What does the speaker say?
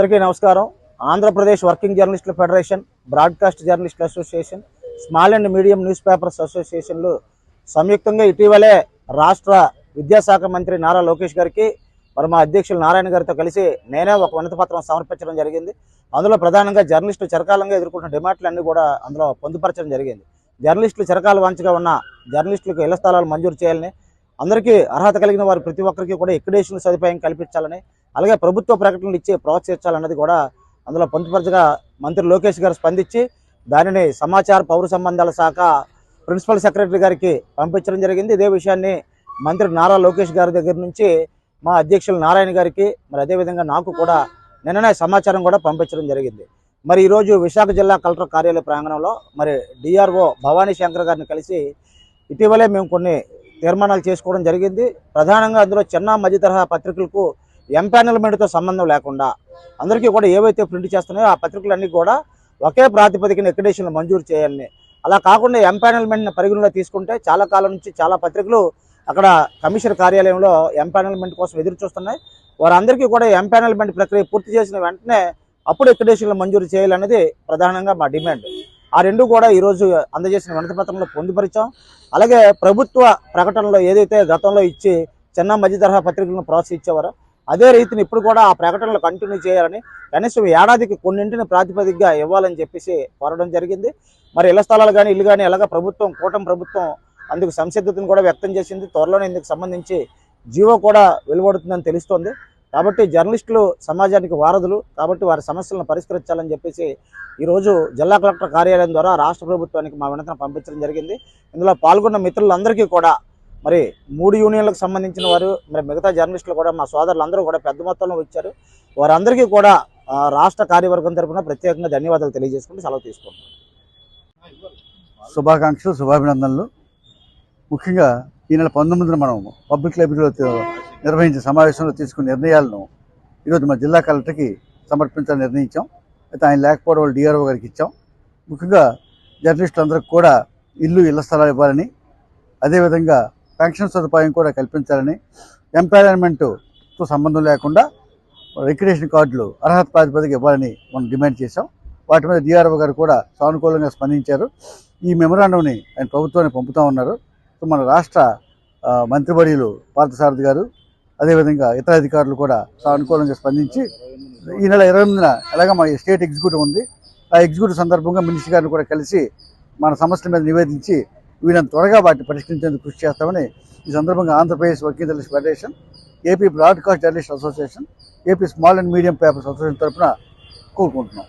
అందరికీ నమస్కారం. ఆంధ్రప్రదేశ్ వర్కింగ్ జర్నలిస్టుల ఫెడరేషన్ బ్రాడ్కాస్ట్ జర్నలిస్టుల association small and medium news papers అసోసియేషన్లు సంయుక్తంగా ఇటీవలే రాష్ట్ర విద్యాశాఖ మంత్రి నారా లోకేష్ గారికి మరి మా అధ్యక్షులు నారాయణ గారితో కలిసి నేనే ఒక వినతి పత్రం సమర్పించడం జరిగింది. అందులో ప్రధానంగా జర్నలిస్టులు చిరకాలంగా ఎదుర్కొంటున్న డిమాండ్లన్నీ కూడా అందులో పొందుపరచడం జరిగింది. జర్నలిస్టులు చిరకాల వంచగా ఉన్న జర్నలిస్టులకు ఇళ్ళ స్థలాలు మంజూరు చేయాలని అందరికీ అర్హత కలిగిన వారు ప్రతి ఒక్కరికి కూడా ఎక్కడేషన్ సదుపాయం కల్పించాలని అలాగే ప్రభుత్వ ప్రకటనలు ఇచ్చి ప్రోత్సహించాలన్నది కూడా అందులో పొందుపరచగా మంత్రి లోకేష్ గారు స్పందించి దానిని సమాచార పౌర సంబంధాల శాఖ ప్రిన్సిపల్ సెక్రటరీ గారికి పంపించడం జరిగింది. ఇదే విషయాన్ని మంత్రి నారా లోకేష్ గారి దగ్గర నుంచి మా అధ్యక్షులు నారాయణ గారికి మరి అదేవిధంగా నాకు కూడా నిన్ననే సమాచారం కూడా పంపించడం జరిగింది. మరి ఈరోజు విశాఖ జిల్లా కలెక్టర్ కార్యాలయ ప్రాంగణంలో మరి డిఆర్ఓ భవానీ శంకర్ గారిని కలిసి ఇటీవలే మేము కొన్ని తీర్మానాలు చేసుకోవడం జరిగింది. ప్రధానంగా అందులో చిన్న మధ్య తరహా పత్రికలకు ఎంపానల్మెంట్తో సంబంధం లేకుండా అందరికీ కూడా ఏవైతే ప్రింట్ చేస్తున్నాయో ఆ పత్రికలన్నీ కూడా ఒకే ప్రాతిపదికన ఎక్కడేషన్లు మంజూరు చేయాలని. అలా కాకుండా ఎంపానల్మెంట్ని పరిగణలో తీసుకుంటే చాలా కాలం నుంచి చాలా పత్రికలు అక్కడ కమిషనర్ కార్యాలయంలో ఎంపానల్మెంట్ కోసం ఎదురు చూస్తున్నాయి. వారందరికీ కూడా ఎంపానల్మెంట్ ప్రక్రియ పూర్తి చేసిన వెంటనే అప్పుడు ఎక్కడేషన్లు మంజూరు చేయాలనేది ప్రధానంగా మా డిమాండ్. ఆ రెండు కూడా ఈరోజు అందజేసిన వినతిపత్రంలో పొందుపరిచాం. అలాగే ప్రభుత్వ ప్రకటనలో ఏదైతే గతంలో ఇచ్చి చిన్న మధ్య తరహా పత్రికలను ప్రోత్సహించేవారో అదే రీతిని ఇప్పుడు కూడా ఆ ప్రకటనలు కంటిన్యూ చేయాలని కనీసం ఏడాదికి కొన్నింటిని ప్రాతిపదికగా ఇవ్వాలని చెప్పేసి కోరడం జరిగింది. మరి ఇళ్ళ స్థలాలు కానీ ఇల్లు కానీ ఎలాగ ప్రభుత్వం కూటమి ప్రభుత్వం అందుకు సంసిద్ధతను కూడా వ్యక్తం చేసింది. త్వరలోనే ఇందుకు సంబంధించి జీవో కూడా వెలువడుతుందని తెలుస్తోంది. కాబట్టి జర్నలిస్టులు సమాజానికి వారధులు కాబట్టి వారి సమస్యలను పరిష్కరించాలని చెప్పేసి ఈరోజు జిల్లా కలెక్టర్ కార్యాలయం ద్వారా రాష్ట్ర ప్రభుత్వానికి మా వినతిని పంపించడం జరిగింది. ఇందులో పాల్గొన్న మిత్రులందరికీ కూడా మరి మూడు యూనియన్లకు సంబంధించిన వారు మరి మిగతా జర్నలిస్టులు కూడా మా సోదరులందరూ కూడా పెద్ద మొత్తంలో వచ్చారు. వారందరికీ కూడా రాష్ట్ర కార్యవర్గం తరపున ప్రత్యేకంగా ధన్యవాదాలు తెలియజేసుకుంటూ సెలవు తీసుకుంటాం శుభాకాంక్షలు శుభాభినందనలు. ముఖ్యంగా ఈ నెల పంతొమ్మిదిన మనం పబ్లిక్ లైబ్రరీలో నిర్వహించిన సమావేశంలో తీసుకున్న నిర్ణయాలను ఈరోజు మా జిల్లా కలెక్టర్కి సమర్పించాలని నిర్ణయించాం. అయితే ఆయన లేకపోవడం వల్ల డిఆర్ఓ గారికి ఇచ్చాం. ముఖ్యంగా జర్నలిస్టులందరికీ కూడా ఇల్లు ఇళ్ళ స్థలాలు ఇవ్వాలని అదేవిధంగా పెన్షన్ సదుపాయం కూడా కల్పించాలని ఎంపానల్మెంట్తో సంబంధం లేకుండా రిక్రియేషన్ కార్డులు అర్హత ప్రాతిపదిక ఇవ్వాలని మనం డిమాండ్ చేశాం. వాటి మీద డిఆర్ఓ గారు కూడా సానుకూలంగా స్పందించారు. ఈ మెమరాండంని ఆయన ప్రభుత్వాన్ని పంపుతా ఉన్నారు. సో మన రాష్ట్ర మంత్రివర్యులు పార్థసారథి గారు అదేవిధంగా ఇతర అధికారులు కూడా సానుకూలంగా స్పందించి ఈ నెల ఇరవై ఎనిమిదిన ఎలాగ మా స్టేట్ ఎగ్జిక్యూటివ్ ఉంది ఆ ఎగ్జిక్యూటివ్ సందర్భంగా మినిస్టర్ గారిని కూడా కలిసి మన సమస్యల మీద నివేదించి వీళ్ళని త్వరగా వాటిని పరిష్కరించేందుకు కృషి చేస్తామని ఈ సందర్భంగా Andhra Pradesh working journalist federation AP broadcast journalist association AP small and medium papers association తరఫున కోరుకుంటున్నాం.